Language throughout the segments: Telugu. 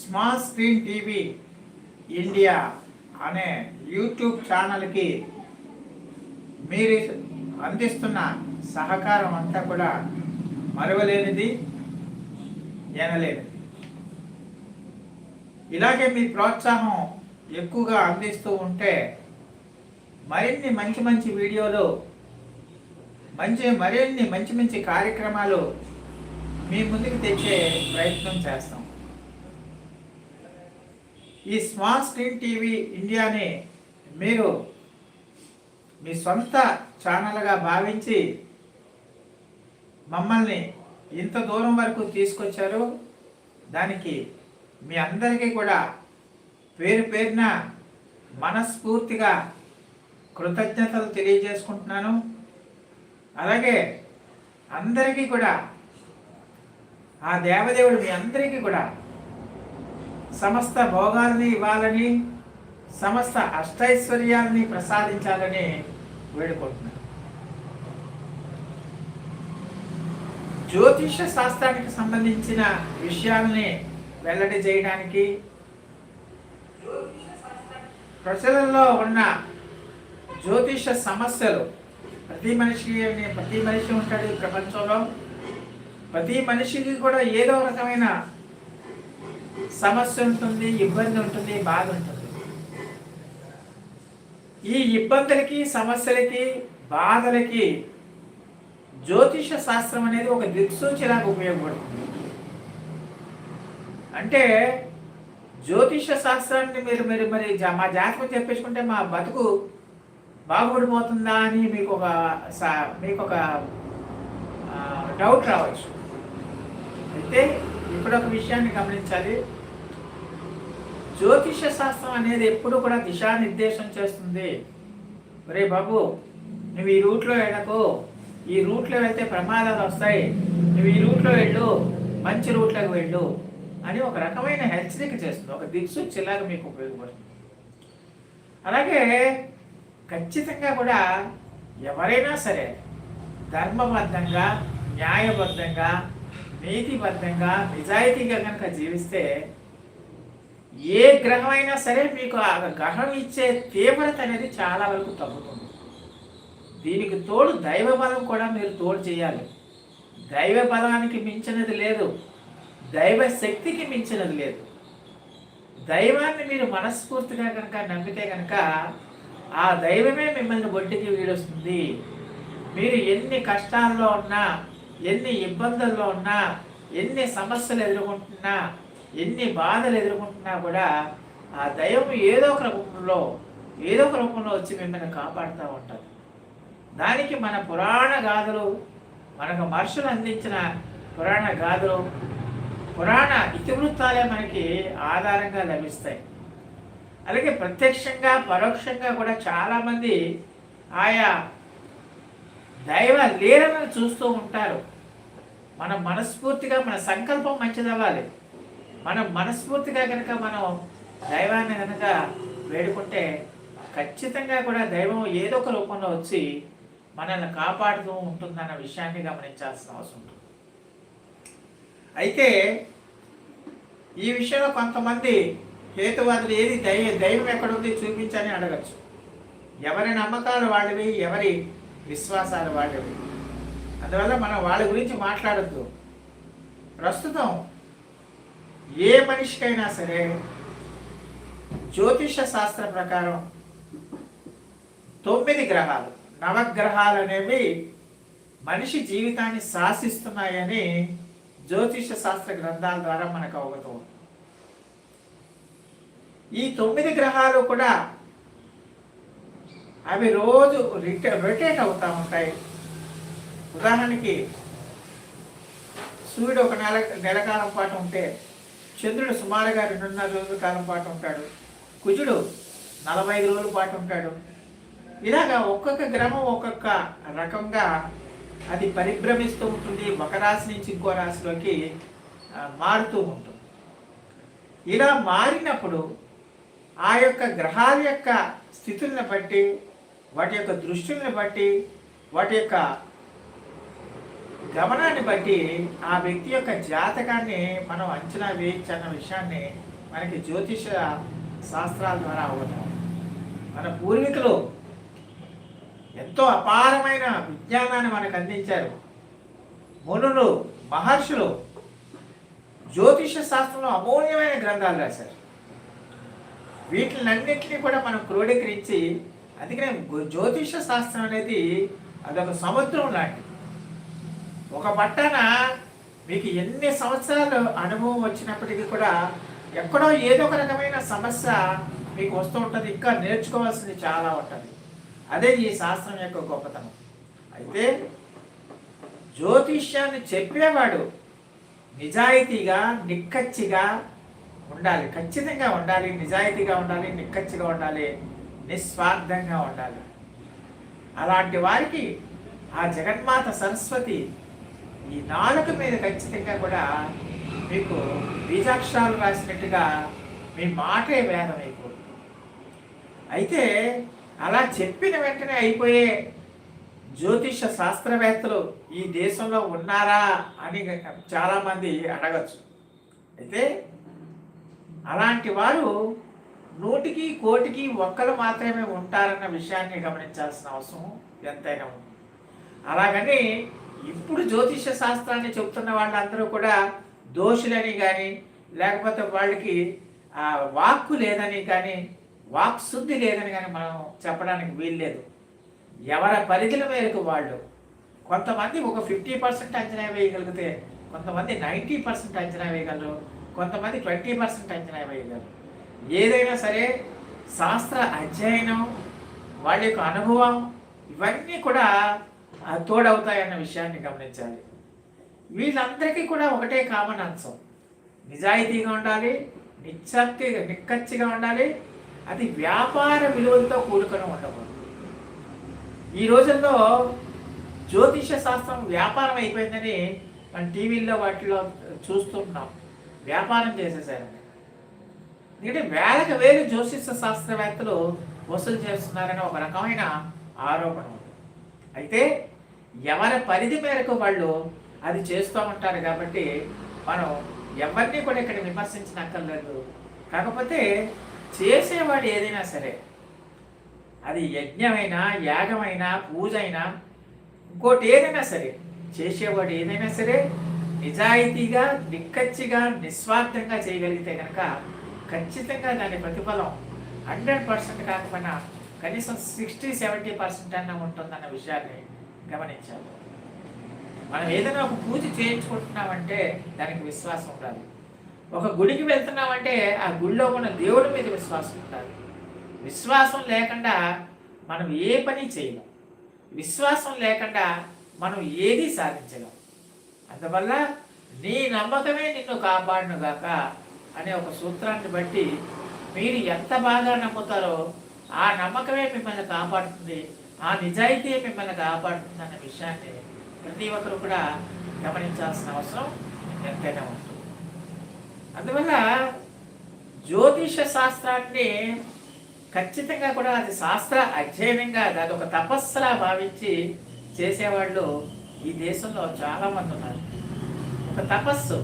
స్మాల్ స్క్రీన్ టీవీ ఇండియా అనే యూట్యూబ్ ఛానల్కి మీరు అందిస్తున్న సహకారం అంతా కూడా మరవలేనిది ఎనలేనిది. ఇలాగే మీ ప్రోత్సాహం ఎక్కువగా అందిస్తూ ఉంటే మరిన్ని మంచి మంచి వీడియోలు మంచి మరిన్ని మంచి మంచి కార్యక్రమాలు మీ ముందుకు తెచ్చే ప్రయత్నం చేస్తాం. ఈ స్మార్ట్ స్క్రీన్ టీవీ ఇండియాని మీరు మీ సొంత ఛానల్గా భావించి మమ్మల్ని ఇంత దూరం వరకు తీసుకొచ్చారు. దానికి మీ అందరికీ కూడా పేరు పేరున మనస్ఫూర్తిగా కృతజ్ఞతలు తెలియజేసుకుంటున్నాను. అలాగే అందరికీ కూడా ఆ దేవదేవుడు మీ అందరికీ కూడా సమస్త భోగాల్ని ఇవ్వాలని సమస్త అష్టైశ్వర్యాల్ని ప్రసాదించాలని వేడుకుంటున్నాను. జ్యోతిష శాస్త్రానికి సంబంధించిన విషయాల్ని వెల్లడి చేయడానికి ప్రజలలో ఉన్న జ్యోతిష సమస్యలు ప్రతి మనిషి ప్రతి మనిషి ఉంటాడు ప్రపంచంలో. ప్రతి మనిషికి కూడా ఏదో రకమైన సమస్య ఉంటుంది ఇబ్బంది ఉంటుంది బాధ ఉంటుంది. ఈ ఇబ్బందులకి సమస్యలకి బాధలకి జ్యోతిష శాస్త్రం అనేది ఒక దిక్సూచిలాగా ఉపయోగపడుతుంది. అంటే జ్యోతిష శాస్త్రాన్ని మీరు మీరు మరి జా- మా జాతకం చెప్పేసుకుంటే మా బతుకు బాగుపడిపోతుందా అని మీకు ఒక సా- మీకు ఒక డౌట్ రావచ్చు. అయితే ఇప్పుడు ఒక విషయాన్ని గమనించాలి. జ్యోతిష శాస్త్రం అనేది ఎప్పుడు కూడా దిశానిర్దేశం చేస్తుంది. ఒరే బాబు నువ్వు ఈ రూట్లో వెళ్ళకు ఈ రూట్లో వెళ్తే ప్రమాదాలు వస్తాయి. నువ్వు ఈ రూట్లో వెళ్ళు మంచి రూట్లోకి వెళ్ళు అని ఒక రకమైన హెచ్చరిక చేస్తుంది. ఒక దిక్సూచిలాగా మీకు ఉపయోగపడుతుంది. అలాగే ఖచ్చితంగా కూడా ఎవరైనా సరే ధర్మబద్ధంగా న్యాయబద్ధంగా నీతిబద్ధంగా నిజాయితీగా కనుక జీవిస్తే ఏ గ్రహం అయినా సరే మీకు ఆ గ్రహం ఇచ్చే తీవ్రత అనేది చాలా వరకు తగ్గుతుంది. దీనికి తోడు దైవ బలం కూడా మీరు తోడు చేయాలి. దైవ బలానికి మించినది లేదు. దైవ శక్తికి మించినది లేదు. దైవాన్ని మీరు మనస్ఫూర్తిగా కనుక నమ్మితే కనుక ఆ దైవమే మిమ్మల్ని ఒడ్డుకి వీడొస్తుంది. మీరు ఎన్ని కష్టాల్లో ఉన్నా ఎన్ని ఇబ్బందుల్లో ఉన్నా ఎన్ని సమస్యలు ఎదుర్కొంటున్నా ఎన్ని బాధలు ఎదుర్కొంటున్నా కూడా ఆ దైవం ఏదో ఒక రూపంలో ఏదో ఒక రూపంలో వచ్చి మిమ్మల్ని కాపాడుతూ ఉంటారు దానికి మన పురాణ గాథలు మనకు మహర్షులు అందించిన పురాణ గాథలు పురాణ ఇతివృత్తాలే మనకి ఆధారంగా లభిస్తాయి. అలాగే ప్రత్యక్షంగా పరోక్షంగా కూడా చాలామంది ఆయా దైవ లీలను చూస్తూ ఉంటారు. మన మనస్ఫూర్తిగా మన సంకల్పం మంచిదవ్వాలి. మనం మనస్ఫూర్తిగా కనుక మనం దైవాన్ని కనుక వేడుకుంటే ఖచ్చితంగా కూడా దైవం ఏదో ఒక రూపంలో వచ్చి మనల్ని కాపాడుతూ ఉంటుందన్న విషయాన్ని గమనించాల్సిన అవసరం ఉంటుంది. అయితే ఈ విషయంలో కొంతమంది హేతువాదులు ఏది దైవ దైవం ఎక్కడుంది చూపించని అడగచ్చు. ఎవరి నమ్మకాలు వాళ్ళవి ఎవరి విశ్వాసాలు వాళ్ళవి. అందువల్ల మనం వాళ్ళ గురించి మాట్లాడద్దు. ప్రస్తుతం ఏ మనిషికైనా సరే జ్యోతిష శాస్త్ర ప్రకారం తొమ్మిది గ్రహాలు నవగ్రహాలు అనేవి మనిషి జీవితాన్ని శాసిస్తున్నాయని జ్యోతిష శాస్త్ర గ్రంథాల ద్వారా మనకు అవగతం అవుతుంది. ఈ తొమ్మిది గ్రహాలు కూడా అవి రోజు రిట రొటేట్ అవుతూ ఉంటాయి ఉదాహరణకి సూర్యుడు ఒక నెల నెల కాలం పాటు ఉంటే చంద్రుడు సుమారుగా రెండున్నర రోజుల కాలం పాటు ఉంటాడు. కుజుడు నలభై ఐదు రోజుల పాటు ఉంటాడు. ఇలాగా ఒక్కొక్క గ్రహం ఒక్కొక్క రకంగా అది పరిభ్రమిస్తూ ఉంటుంది. ఒక రాశి నుంచి ఇంకో రాశిలోకి మారుతూ ఉంటుంది. ఇలా మారినప్పుడు ఆ యొక్క గ్రహాల యొక్క స్థితులను బట్టి వాటి యొక్క దృష్టిని బట్టి వాటి యొక్క గమనాన్ని బట్టి ఆ వ్యక్తి యొక్క జాతకాన్ని మనం అంచనా వేయించన్న విషయాన్ని మనకి జ్యోతిష శాస్త్రాల ద్వారా అవుతాం మన పూర్వీకులు ఎంతో అపారమైన విజ్ఞానాన్ని మనకు అందించారు. మునులు మహర్షులు జ్యోతిష శాస్త్రంలో అమూల్యమైన గ్రంథాలు రాశారు. వీటినన్నింటినీ కూడా మనం క్రోడీకరించి అందుకనే జ్యోతిష శాస్త్రం అనేది అదొక సముద్రం లాంటిది. ఒక పట్టాన మీకు ఎన్ని సంవత్సరాలు అనుభవం వచ్చినప్పటికీ కూడా ఎక్కడో ఏదో ఒక రకమైన సమస్య మీకు వస్తూ ఉంటుంది ఇంకా నేర్చుకోవాల్సింది చాలా ఉంటుంది. అదే ఈ శాస్త్రం యొక్క గొప్పతనం. అయితే జ్యోతిష్యాన్ని చెప్పేవాడు నిజాయితీగా నిక్కచ్చిగా ఉండాలి. ఖచ్చితంగా ఉండాలి నిజాయితీగా ఉండాలి నిక్కచ్చిగా ఉండాలి నిస్వార్థంగా ఉండాలి. అలాంటి వారికి ఆ జగన్మాత సరస్వతి ఈ నాలుక మీద ఖచ్చితంగా కూడా మీకు బీజాక్షరాలు రాసినట్టుగా మీ మాటే వేదం అయిపోతుంది. అయితే అలా చెప్పిన వెంటనే అయిపోయే జ్యోతిష శాస్త్రవేత్తలు ఈ దేశంలో ఉన్నారా అని చాలామంది అడగచ్చు. అయితే అలాంటి వారు నూటికి కోటికి ఒక్కరు మాత్రమే ఉంటారన్న విషయాన్ని గమనించాల్సిన అవసరం ఎంతైనా ఉంది. అలాగని ఇప్పుడు జ్యోతిష శాస్త్రాన్ని చెప్తున్న వాళ్ళందరూ కూడా దోషులని కానీ లేకపోతే వాళ్ళకి ఆ వాక్కు లేదని కానీ వాక్ శుద్ధి లేదని కానీ మనం చెప్పడానికి వీల్లేదు. ఎవరి పరిధుల మేరకు వాళ్ళు కొంతమంది ఒక ఫిఫ్టీ పర్సెంట్ అంచనా వేయగలిగితే కొంతమంది నైంటీ పర్సెంట్ అంచనా వేయగలరు కొంతమంది ట్వంటీ పర్సెంట్ అంచనా వేయగలరు. ఏదైనా సరే శాస్త్ర అధ్యయనం వాళ్ళ యొక్క అనుభవం ఇవన్నీ కూడా తోడవుతాయన్న విషయాన్ని గమనించాలి. వీళ్ళందరికీ కూడా ఒకటే కామన్ అంశం నిజాయితీగా ఉండాలి నిశ్చక్తి నిక్కచ్చిగా ఉండాలి అది వ్యాపార విలువలతో కూడుకొని ఉండకూడదు. ఈ రోజుల్లో జ్యోతిష శాస్త్రం వ్యాపారం అయిపోయిందని మనం టీవీల్లో వాటిలో చూస్తున్నాం. వ్యాపారం చేసేసారని. ఎందుకంటే వేలకు వేలు జ్యోతిష శాస్త్రవేత్తలు వసూలు చేస్తున్నారని ఒక రకమైన ఆరోపణ ఉంది. అయితే ఎవరి పరిధి మేరకు వాళ్ళు అది చేస్తూ ఉంటారు కాబట్టి మనం ఎవరిని కూడా ఇక్కడ విమర్శించనక్కర్లేదు. కాకపోతే చేసేవాడు ఏదైనా సరే అది యజ్ఞమైనా యాగమైనా పూజ అయినా ఇంకోటి ఏదైనా సరే చేసేవాడు ఏదైనా సరే నిజాయితీగా నిక్కచ్చిగా నిస్వార్థంగా చేయగలిగితే కనుక ఖచ్చితంగా దాని ప్రతిఫలం హండ్రెడ్ పర్సెంట్ కాకపోయినా కనీసం సిక్స్టీ సెవెంటీ పర్సెంట్ అన్న ఉంటుందన్న విషయాన్ని గమనించాలి. మనం ఏదైనా ఒక పూజ చేయించుకుంటున్నామంటే దానికి విశ్వాసం ఉండాలి. ఒక గుడికి వెళ్తున్నామంటే ఆ గుడిలో ఉన్న దేవుడి మీద విశ్వాసం ఉండాలి. విశ్వాసం లేకుండా మనం ఏ పని చేయలేం. విశ్వాసం లేకుండా మనం ఏది సాధించలేం. అందువల్ల నీ నమ్మకమే నిన్ను కాపాడునుగాక అనే ఒక సూత్రాన్ని బట్టి మీరు ఎంత బాగా నమ్ముతారో ఆ నమ్మకమే మిమ్మల్ని కాపాడుతుంది. ఆ నిజాయితీ మిమ్మల్ని కాపాడుతుంది అన్న విషయాన్ని ప్రతి ఒక్కరు కూడా గమనించాల్సిన అవసరం ఎంతైనా ఉంటుంది. అందువల్ల జ్యోతిష శాస్త్రాన్ని ఖచ్చితంగా కూడా అది శాస్త్ర అధ్యయనంగా దాని ఒక తపస్సులా భావించి చేసేవాళ్ళు ఈ దేశంలో చాలామంది ఉన్నారు. ఒక తపస్సు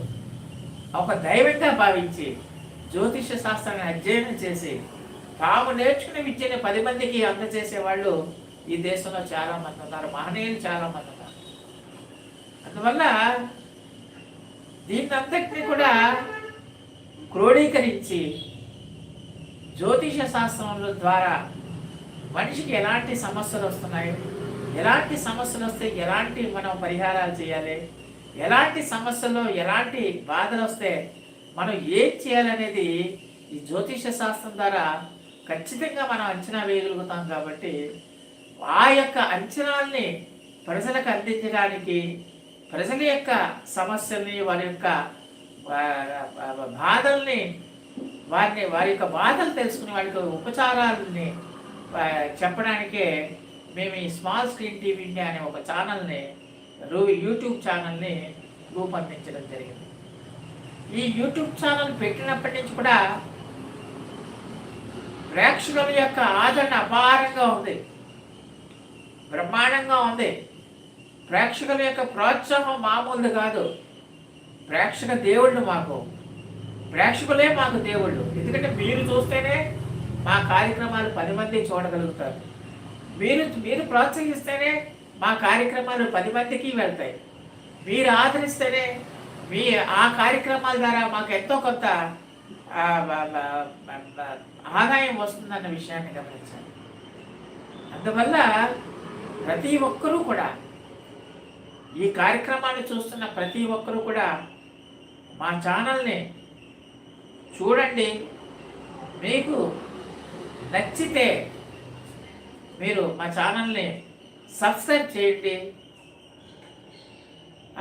ఒక దైవంగా భావించి జ్యోతిష శాస్త్రాన్ని అధ్యయనం చేసి తాము నేర్చుకునే విద్యని పది మందికి అందజేసే వాళ్ళు ఈ దేశంలో చాలా మంది ఉన్నారు మహనీయులు చాలా మంది ఉన్నారు. అందువల్ల దీన్నంతటినీ కూడా క్రోడీకరించి జ్యోతిష శాస్త్రంలో ద్వారా మనిషికి ఎలాంటి సమస్యలు వస్తున్నాయి ఎలాంటి సమస్యలు వస్తే ఎలాంటి మనం పరిహారాలు చేయాలి ఎలాంటి సమస్యల్లో ఎలాంటి బాధలు వస్తే మనం ఏం చేయాలనేది ఈ జ్యోతిష శాస్త్రం ద్వారా ఖచ్చితంగా మనం అంచనా వేయగలుగుతాం కాబట్టి ఆ యొక్క అంచనాల్ని ప్రజలకు అందించడానికి ప్రజల యొక్క సమస్యల్ని వారి యొక్క బాధల్ని వారిని వారి యొక్క బాధలు తెలుసుకుని వారి యొక్క ఉపచారాలని చెప్పడానికే మేము ఈ స్మాల్ స్క్రీన్ టీవీ ఇండియా అనే ఒక ఛానల్ని రూ యూట్యూబ్ ఛానల్ని రూపొందించడం జరిగింది. ఈ యూట్యూబ్ ఛానల్ పెట్టినప్పటి నుంచి కూడా ప్రేక్షకుల యొక్క ఆదరణ అపారంగా ఉంది. బ్రహ్మాండంగా ఉంది. ప్రేక్షకుల యొక్క ప్రోత్సాహం మామూలుది కాదు. ప్రేక్షక దేవుళ్ళు మాకు. ప్రేక్షకులే మాకు దేవుళ్ళు. ఎందుకంటే మీరు చూస్తేనే మా కార్యక్రమాలు పది మంది చూడగలుగుతారు. మీరు మీరు ప్రోత్సహిస్తేనే మా కార్యక్రమాలు పది మందికి వెళ్తాయి. మీరు ఆదరిస్తేనే మీ ఆ కార్యక్రమాల ద్వారా మాకు ఎంతో కొంత ఆదాయం వస్తుందన్న విషయాన్ని గమనించాలి. అందువల్ల ప్రతి ఒక్కరూ కూడా ఈ కార్యక్రమాన్ని చూస్తున్న ప్రతి ఒక్కరూ కూడా మా ఛానల్ని చూడండి. మీకు నచ్చితే మీరు మా ఛానల్ని సబ్స్క్రైబ్ చేయండి.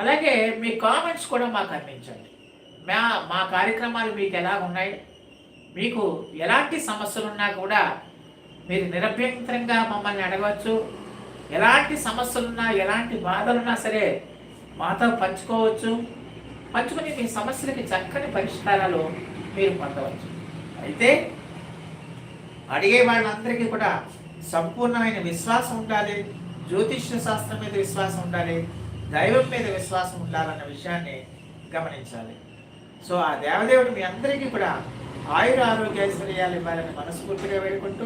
అలాగే మీ కామెంట్స్ కూడా మాకు అందించండి. మా మా కార్యక్రమాలు మీకు ఎలా ఉన్నాయి? మీకు ఎలాంటి సమస్యలు ఉన్నా కూడా మీరు నిరభ్యంతరంగా మమ్మల్ని అడగవచ్చు. ఎలాంటి సమస్యలున్నా ఎలాంటి బాధలున్నా సరే మాతో పంచుకోవచ్చు. పంచుకుని మీ సమస్యలకి చక్కని పరిష్కారాలు మీరు పొందవచ్చు. అయితే అడిగే వాళ్ళందరికీ కూడా సంపూర్ణమైన విశ్వాసం ఉండాలి. జ్యోతిష్య శాస్త్రం మీద విశ్వాసం ఉండాలి. దైవం మీద విశ్వాసం ఉండాలన్న విషయాన్ని గమనించాలి. సో ఆ దేవదేవుడు మీ అందరికీ కూడా ఆయుర ఆరోగ్య ఐశ్వర్యాలు ఇవ్వాలని మనస్ఫూర్తిగా వేడుకుంటూ